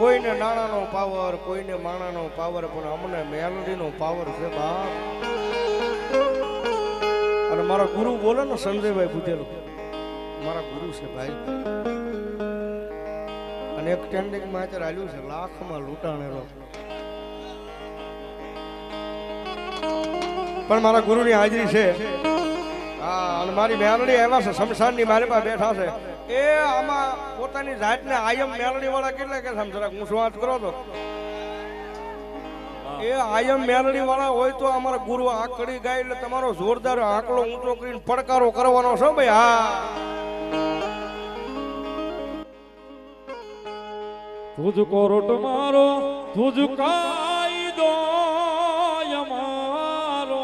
કોઈને નાણાનો પાવર કોઈને માણાનો પાવર પણ અમને મેલડીનો પાવર છે બાપ. અને મારા ગુરુ બોલે ને સંજયભાઈ પૂછેલું મારા ગુરુ છે ભાઈ. અને એક ટ્રેન્ડિંગમાં અત્યારે આવ્યું છે, લાખમાં લૂંટાણેલો. પણ મારા ગુરુની હાજરી છે. હા, અને મારી મેલડી આવ્યા છે, શમશાનની મારી પાસે બેઠા છે. એ આમાં પોતાની જાતને આયમ મેલડી વાળા કેટલા કે જરાક હું શું વાત કરો તો. એ આયમ મેલડી વાળા હોય તો અમારા ગુરુ આકડી ગાય એટલે તમારો જોરદાર આંકડો ઊંચો કરીને પડકારો કરવાનો છો ભાઈ હા. તુજ કોરટ મારો તુજ કાયદો અમારો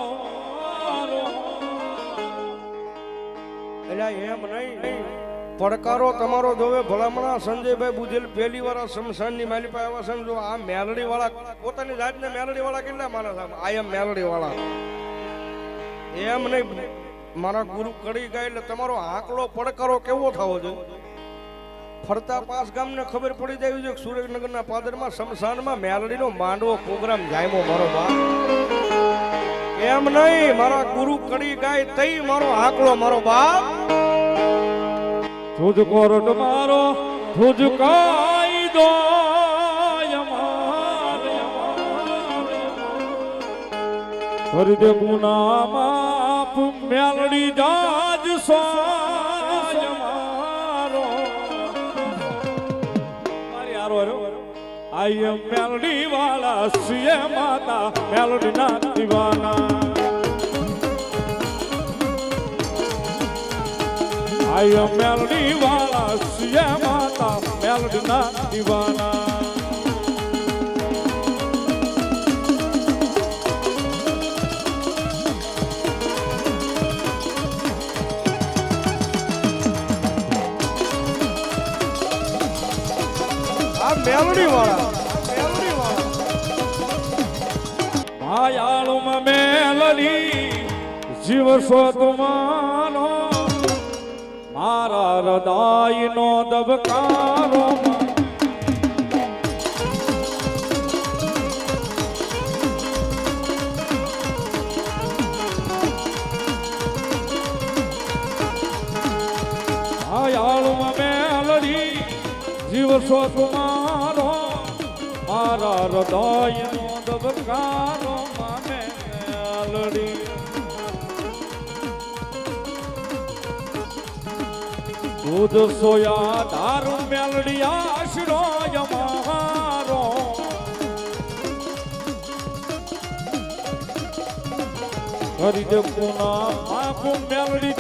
એટલે એમ નહીં. પડકારો તમારો જોવે, ભલામણા, સંજયભાઈ બુધેલ પહેલી વાર શમશાનની માલી પાસે આવ્યા છે જો આ મેલડી વાળા પોતાની જાતને મેલડી વાળા કેટલા માને છે? આઈ એમ મેલડી વાળા એમ નહીં, મારા ગુરુ કડી ગયા એટલે તમારો આંકડો, પડકારો કેવો થવો જોઈએ? ફરતા પાસ ગામને ખબર પડી જાય છે કે સુરેશનગરના પાદરમાં, શમશાનમાં મેલડીનો માંડવો પ્રોગ્રામ જાયમો મારો બાપ. એમ નહીં, મારા ગુરુ કડી ગાય તઈ મારો આંકડો, મારો બાપ. તુજ કોરટ મારો, તુજ કાયદો કરી દે ગુના માપ મેલડી જાજ સ્વાય મારો મારી હારો હારો. આઈ એમ મેલડી વાળા સિય માતા મેલડી ના દીવાના. એમ મેલડી વાળા સિય માતા મેલડી ના દીવાના મેલડી વાળા. માયાળુમાં મેલડી જીવ સ્વતમાનો મારા હૃદયનો મેલડી જીવ સ્વતમાનો મારા હૃદયનો દબકારો મામે મેલડી. દૂધ સોયા દારૂ મેલડિયા આશરો મારો કરી દે કુના માપુ મેલડી